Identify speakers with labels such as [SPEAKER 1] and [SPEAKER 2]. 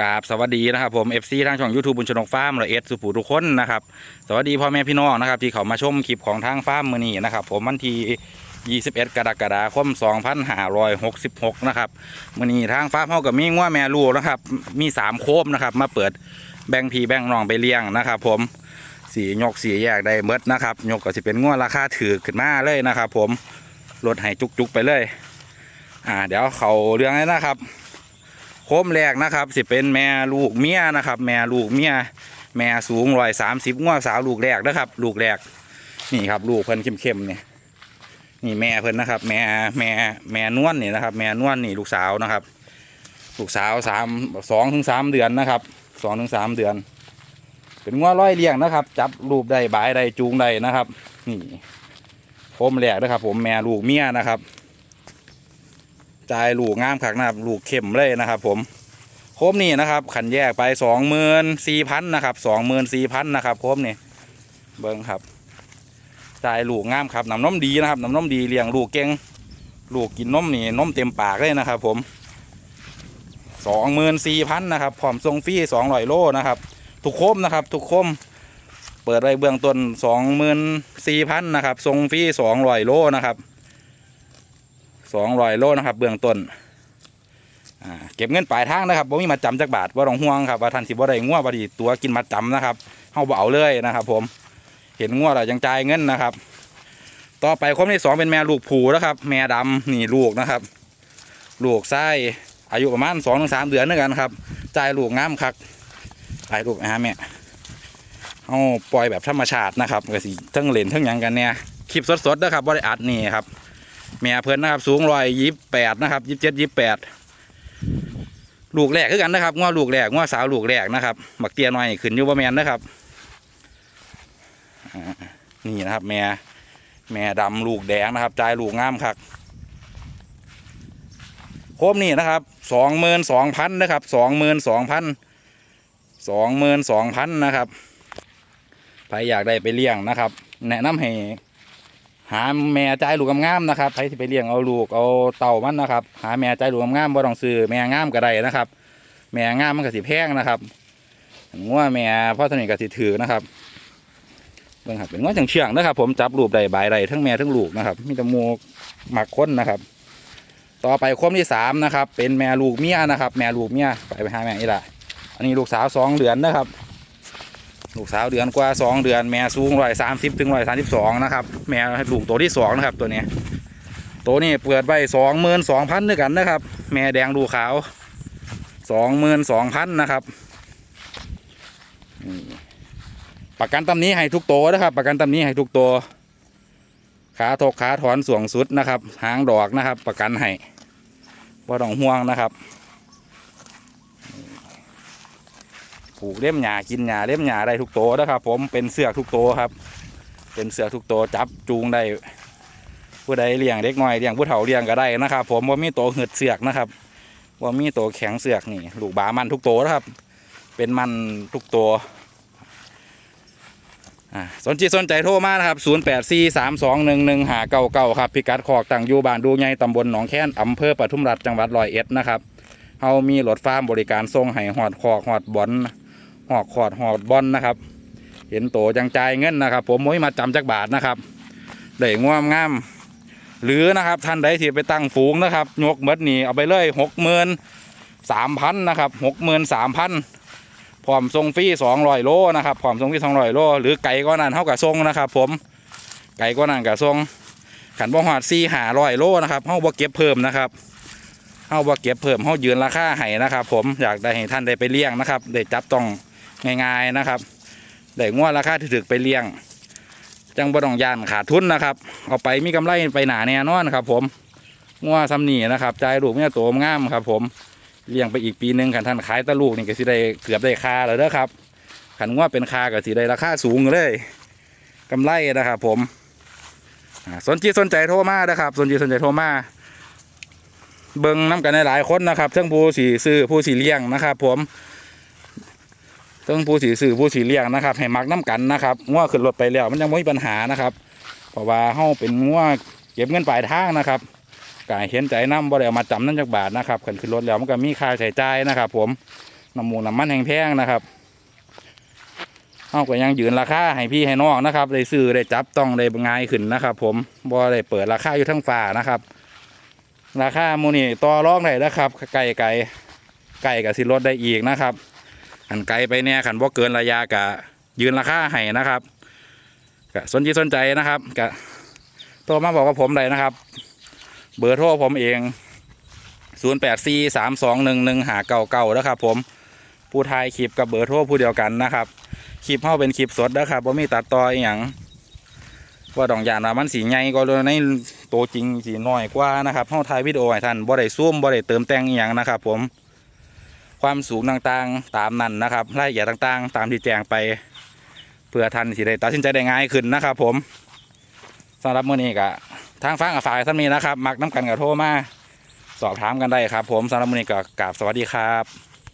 [SPEAKER 1] กราบสวัสดีนะครับผม FC ทางช่อง YouTube บุญชนกฟาร์มละเอ็ดสุภูทุกคนนะครับสวัสดีพ่อแม่พี่น้องนะครับที่เขามาชมคลิปของทางฟาร์มมือนี้นะครับผมวันที่21 กรกฎาคม 2566 นะครับมือนี้ทางฟาร์มเขากับมีง้วแม่ลูกนะครับมี 3 โคมนะครับมาเปิดแบ่งพีแบ่งน้องไปเลี้ยงนะครับผมสียกสีแยกได้เมดนะครับยกก็จะเป็นง้วราคาถือขึ้นมาเลยนะครับผมลดให้จุกๆไปเลย อ่าเดี๋ยวเขาเรื่องนี้นะครับ โคมแรกนะครับสิเป็นแม่ลูกเมียนะครับ แม่ลูกเมียแม่สูงร้อยสามสิบงวสาวลูกแรกนะครับ ลูกแรกนี่ครับ ลูกเพิ่นเข้มๆเนี่ยนี่แม่เพิ่นนะครับ แม่แม่แม่นวลนี่นะครับ แม่นวลนี่ลูกสาวนะครับ ลูกสาวสามสองถึงสามเดือนนะครับสองถึงสามเดือน เป็นงวร้อยเลี้ยงนะครับ จับรูปได้บายได้จูงได้นะครับ นี่โคมแรกนะครับ ผมแม่ลูกเมียนะครับ จ่ายลูกงามคักนะครับลูกเข้มเลยนะครับ ผมโคมนี่นะครับขันแยกไปสองหมื่นสี่พันนะครับสองหมื่นสี่พันนะครับโคมนี่เบิ้งครับจ่ายลูกงามครับน้ำนมดีนะครับน้ำนมดีเลี้ยงลูกเก่งลูกกินนมนี่นมเต็มปากเลยนะครับ ผมสองหมื่นสี่พันนะครับพร้อมทรงฟรีสองร้อยโลนะครับทุกโคมนะครับทุกโคมเปิดไว้เบื้องต้นสองหมื่นสี่พันนะครับทรงฟรีสองร้อยโลนะครับ สองร้อยโลนะครับ เบื้องต้นเก็บเงินปลายทางนะครับบ่มีมาจำจักบาทว่าต้องห่วงครับว่าทันสิบ่ได้งัวบ่ดีตัวกินมาจำนะครับเฮาเอาเลยนะครับ ผมเห็นงัวแล้วยังจ่ายเงินนะครับ ต่อไปคนที่สองเป็นแม่ลูกผูนะครับ แม่ดำนี่ลูกนะครับ ลูกไส้อายุประมาณสองถึงสามเดือนด้วยกันครับจ่ายลูกงามคักจ่ายลูกนะฮะแม่เอาปล่อยแบบธรรมชาตินะครับก็สิทั้งเลนทั้งยังกันเนี่ยคลิปสดๆนะครับบ่าได้อัดนี่ครับ แม่เพิ่นนะครับ สูงร้อยยี่สิบแปดนะครับยี่สิบเจ็ดยี่สิบแปดลูกแรกคือกันนะครับง้อลูกแรกง้อสาวลูกแรกนะครับบักเตียน้อยขึ้นอยู่ประแมนนะครับนี่นะครับ แม่แม่ดำลูกแดงนะครับจ่ายลูกงามครับโคมนี่นะครับสองหมื่นสองพันนะครับสองหมื่นสองพันสองหมื่นสองพันนะครับใครอยากได้ไปเลี้ยงนะครับ แนะนำให้ หาแม่ใจายลูกงามๆนะครับใครที่ไปเลี้ยงเอาลูกเอาเต่ามันนะครับ หาแม่ใจายลูกงามๆบ่ต้องซื้อแม่งามก็ได้นะครับ แม่งามมันก็สิแพงนะครับงัวแม่พ่อสนิทก็สิถือนะครับเบิ่งครับเป็นงัวจังเชื่องนะครับ ผมจับรูปได้บายได้ทั้งแม่ทั้งลูกนะครับ มีแตะมูกหมักค้นนะครับ ต่อไปคมที่สามนะครับ เป็นแม่ลูกเมียนะครับ แม่ลูกเมียไปไปหาแม่อีละอันนี้ลูกสาวสองเดือนนะครับ ลูกสาวเดือนกว่าสองเดือนแม่สูงร้อยสามสิบถึงร้อยสามสิบสองนะครับ แม่ลูกตัวที่สองนะครับ ตัวนี้ ตัวนี้เปิดไว้สองหมื่นสองพันด้วยกันนะครับ แม่แดงดูขาวสองหมื่นสองพันนะครับประกันตำนี้ให้ทุกตัวนะครับ ประกันตำนี้ให้ทุกตัว ขาถกขาถอนส่วงสุดนะครับ หางดอกนะครับ ประกันให้ว่าต้องห่วงนะครับ ผูกเล่มหญ้ากินหญ้าเล่มหญ้าได้ทุกตัวนะครับ ผมเป็นเสือกทุกตัวครับ เป็นเสือกทุกตัวจับจูงได้ผู้ใดเลี้ยงเด็กน้อยเลี้ยงผู้เฒ่าเลี้ยงก็ได้นะครับ ผมว่ามีตัวหืดเสือกนะครับว่ามีตัวแข็งเสือกนี่ลูกบามันทุกตัวนะครับ เป็นมันทุกตัวอ่าสนใจสนใจโทรมานะครับ 0 8 4 3 2 1 1 5 9 9 ครับ พิกัดขอกตั้งอยู่บ้านดูใหญ่ตำบลหนองแค้นอำเภอปทุมรัฐจังหวัดร้อยเอ็ดนะครับ เฮามีรถฟาร์มบริการส่งให้หอดขอกหอดบอน หอกขอดหอดบอลนะครับ เห็นโตจังใจเงินนะครับ ผมไม่มาจำจักบาทนะครับได้ง่วมงามหรือนะครับท่านใดที่ไปตั้งฝูงนะครับยกเมดนี่เอาไปเลยหกหมื่นสามพันนะครับหกหมื่นสามพันพร้อมทรงฟรีสองร้อยโลนะครับพร้อมทรงฟรีสองร้อยโล หรือไก่ก็นั่นเท่ากับทรงนะครับ ผมไก่ก็นั่นกับทรงขันบ่หอดซีหาร้อยโลนะครับเฮาบ่เก็บเพิ่มนะครับเฮาบ่เก็บเพิ่มเฮายืนราคาให้นะครับ ผมอยากได้ให้ท่านได้ไปเลี้ยงนะครับได้จับต้อง ง่ายๆนะครับได้งวดราคาถึกๆไปเลี้ยง จังบ่ต้องยานขาดทุนนะครับ เอาไปมีกำไรไปหนาแน่นอนครับ ผมงวดซ้ำนี่นะครับใจลูกเนี่ยโตงามครับ ผมเลี้ยงไปอีกปีหนึงขันท่านขายตะลูกนี่ก็สิได้เกือบได้ค่าแล้วเด้อครับขันงวดเป็นค่าก็สิได้ราคาสูงเลยกำไรนะครับ ผมสนใจสนใจโทรมานะครับ สนใจสนใจโทรมาเบิ่งน้ำกันหลายคนนะครับทั้งผู้สีซื้อผู้สีเลี้ยงนะครับ ผม ต้องผู้สีสื่อผู้สีเลี้ยงนะครับ ให้มักน้ำกันนะครับง้วขึ้นรถไปแล้วมันยังไม่มีปัญหานะครับ เพราะว่าเฮาเป็นง้วเก็บเงินปลายทางนะครับกายเห็นใจน้ำบ่ได้เอามาจำนั่นจากบาทนะครับขึ้นขึ้นรถแล้วมันก็มีค่าใช้จ่ายนะครับ ผมน้ำมูน้ำมันแห้งแพงนะครับเอาก็ยังยืนราคาให้พี่ให้น้องนะครับได้ซื้อได้จับต้องได้ง่ายขึ้นนะครับ ผมบ่ได้เปิดราคาอยู่ทั้งฟ้านะครับ ราคาโมนี่ต่อรองได้นะครับไก่ไก่ไก่กับสิลดได้อีกนะครับ อันไก่ไปเนี่ยขันบ่เกินระยะกะยืนราคาให้นะครับกะสนใจสนใจนะครับกะโทรมาบอกกับผมได้นะครับ เบอร์โทรผมเอง 0 8 4 3 2 1 1หาเก่าเก่าแล้วครับผมผู้ทายคลิปกับเบอร์โทรผู้เดียวกันนะครับคลิปเข้าเป็นคลิปสดนะครับว่ามีตัดต่ออย่างว่าดองยานว่ามันสีใหญ่ก็ในตัวจริงสีน้อยกว่านะครับเข้าถ่ายวิดีโอให้ท่านบ่ได้ซูมบ่ได้เติมแต่งอย่างนะครับผม ความสูงต่างๆ ตามนั้นนะครับรายละเอียดต่างๆ ตามที่แจ้งไป เพื่อท่านสิได้ตัดสินใจได้ง่ายขึ้นนะครับ ผมสำหรับมื้อนี้ก็ทางฟังกับฝ่ายท่านนี้นะครับ มักน้ำกันกับโทรมาสอบถามกันได้ครับ ผมสำหรับมื้อนี้ก็กราบสวัสดีครับ